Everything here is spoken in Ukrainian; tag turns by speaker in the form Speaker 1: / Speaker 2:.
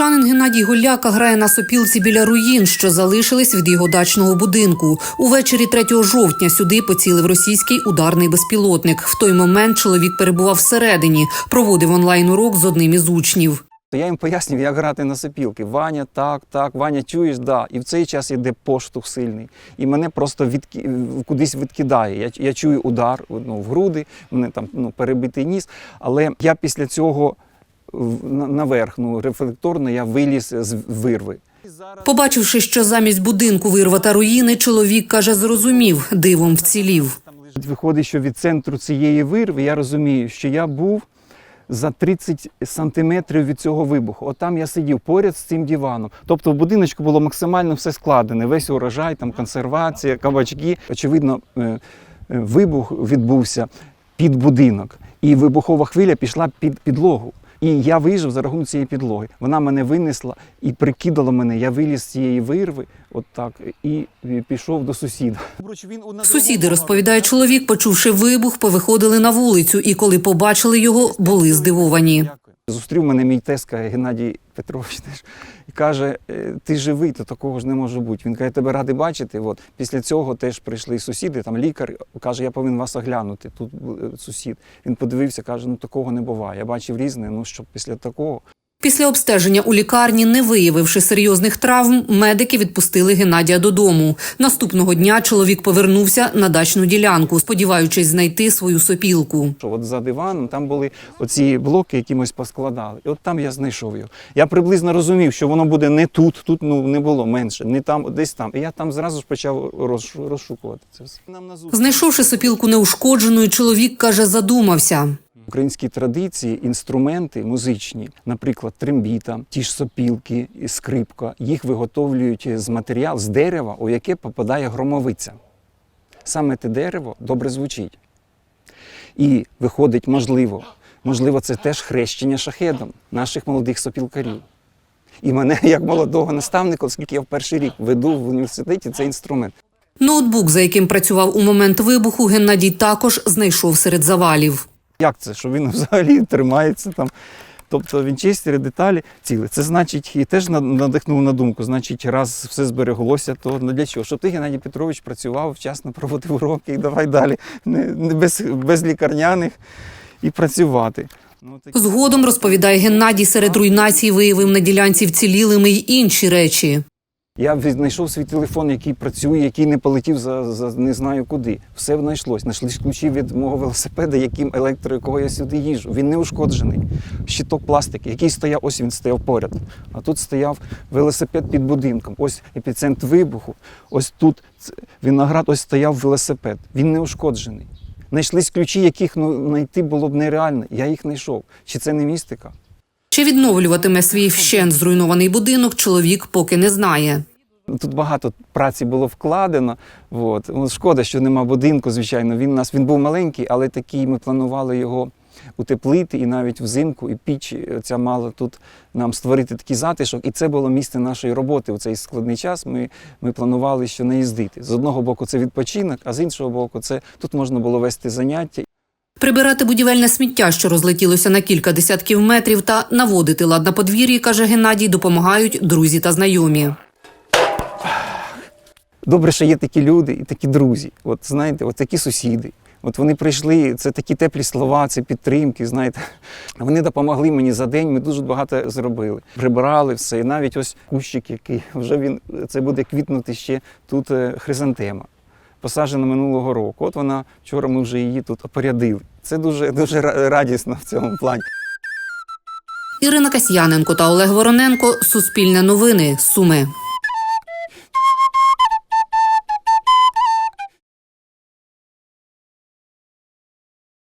Speaker 1: Сумчанин Геннадій Голяка грає на сопілці біля руїн, що залишились від його дачного будинку. Увечері 3 жовтня сюди поцілив російський ударний безпілотник. В той момент чоловік перебував всередині, проводив онлайн урок з одним із учнів.
Speaker 2: То я їм пояснюю, як грати на сопілки. Ваня, так, так, Ваня, чуєш, да. І в цей час іде поштовх сильний. І мене просто відки... кудись відкидає. Я, я чую удар ну, в груди, мене там ну, перебитий ніс. Але я після цього наверх, ну, рефлекторно, я виліз з вирви.
Speaker 1: Побачивши, що замість будинку вирва та руїни, чоловік каже, зрозумів, дивом вцілів.
Speaker 2: Виходить, що від центру цієї вирви я розумію, що я був за 30 сантиметрів від цього вибуху. От там я сидів поряд з цим диваном. Тобто в будиночку було максимально все складене, весь урожай, там консервація, кабачки. Очевидно, е, е, вибух відбувся під будинок, і вибухова хвиля пішла під підлогу. І я вижив за рахунок цієї підлоги. Вона мене винесла і прикидала мене. Я виліз з цієї вирви, от так, і пішов до сусіда.
Speaker 1: Сусіди, розповідає чоловік, почувши вибух, повиходили на вулицю і коли побачили його, були здивовані.
Speaker 2: Зустрів мене мій тезка Геннадій Петрович теж, і каже: «Е, ти живий, то такого ж не може бути. Він каже, тебе радий бачити. От. Після цього теж прийшли сусіди, там лікар каже, я повинен вас оглянути. Тут е, сусід. Він подивився, каже, ну такого не буває. Я бачив різне, ну що після такого.
Speaker 1: Після обстеження у лікарні, не виявивши серйозних травм, медики відпустили Геннадія додому. Наступного дня чоловік повернувся на дачну ділянку, сподіваючись знайти свою сопілку.
Speaker 2: От за диваном там були оці блоки, якимось поскладали. І от там я знайшов його. Я приблизно розумів, що воно буде не тут, тут ну не було менше, не там, десь там. І я там зразу ж почав розш- розшукувати це все.
Speaker 1: Знайшовши сопілку неушкодженою, чоловік каже, задумався.
Speaker 2: Українські традиції, інструменти музичні, наприклад, трембіта, ті ж сопілки, скрипка, їх виготовлюють з матеріал з дерева, у яке попадає громовиця. Саме те дерево добре звучить. І виходить, можливо, можливо, це теж хрещення шахедом наших молодих сопілкарів. І мене, як молодого наставника, оскільки я в перший рік веду в університеті цей інструмент.
Speaker 1: Ноутбук, за яким працював у момент вибуху, Геннадій також знайшов серед завалів.
Speaker 2: Як це, що він взагалі тримається там? Тобто вінчестери, деталі цілі. Це значить, і теж на- надихнув на думку. Значить, раз все збереглося, то ну, для чого? Щоб ти, Геннадій Петрович, працював, вчасно проводив уроки і давай далі. Не, не без, без лікарняних і працювати. Ну,
Speaker 1: Згодом розповідає Геннадій, серед руйнацій виявив на ділянці вцілілими й інші речі.
Speaker 2: Я знайшов свій телефон, який працює, який не полетів за, за не знаю куди. Все знайшлось. Знайшлись ключі від мого велосипеда, яким електро, якого я сюди їжджу. Він не ушкоджений. Щиток пластики, який стояв, ось він стояв поряд. А тут стояв велосипед під будинком. Ось епіцентр вибуху. Ось тут виноград, ось стояв велосипед. Він не ушкоджений. Знайшлись ключі, яких ну, знайти було б нереально. Я їх знайшов. Чи це не містика?
Speaker 1: Чи відновлюватиме свій вщент зруйнований будинок, чоловік поки не знає.
Speaker 2: Тут багато праці було вкладено. От. Ну, Шкода, що нема будинку, звичайно. Він нас він був маленький, але такий ми планували його утеплити і навіть взимку, і піч ця мала тут нам створити такий затишок. І це було місце нашої роботи. У цей складний час ми, ми планували, що не їздити. З одного боку, це відпочинок, а з іншого боку, це тут можна було вести заняття.
Speaker 1: Прибирати будівельне сміття, що розлетілося на кілька десятків метрів, та наводити лад на подвір'ї, каже Геннадій, допомагають друзі та знайомі.
Speaker 2: Добре, що є такі люди і такі друзі. От знаєте, от такі сусіди. От вони прийшли, це такі теплі слова, це підтримки. Знаєте, вони допомогли мені за день. Ми дуже багато зробили. Прибирали все. І навіть ось кущик, який вже він це буде квітнути ще тут е, хризантема. Посаджена минулого року. От вона вчора ми вже її тут опорядили. Це дуже дуже радісно в цьому плані.
Speaker 1: Ірина Касьяненко та Олег Вороненко. Суспільне новини. Суми.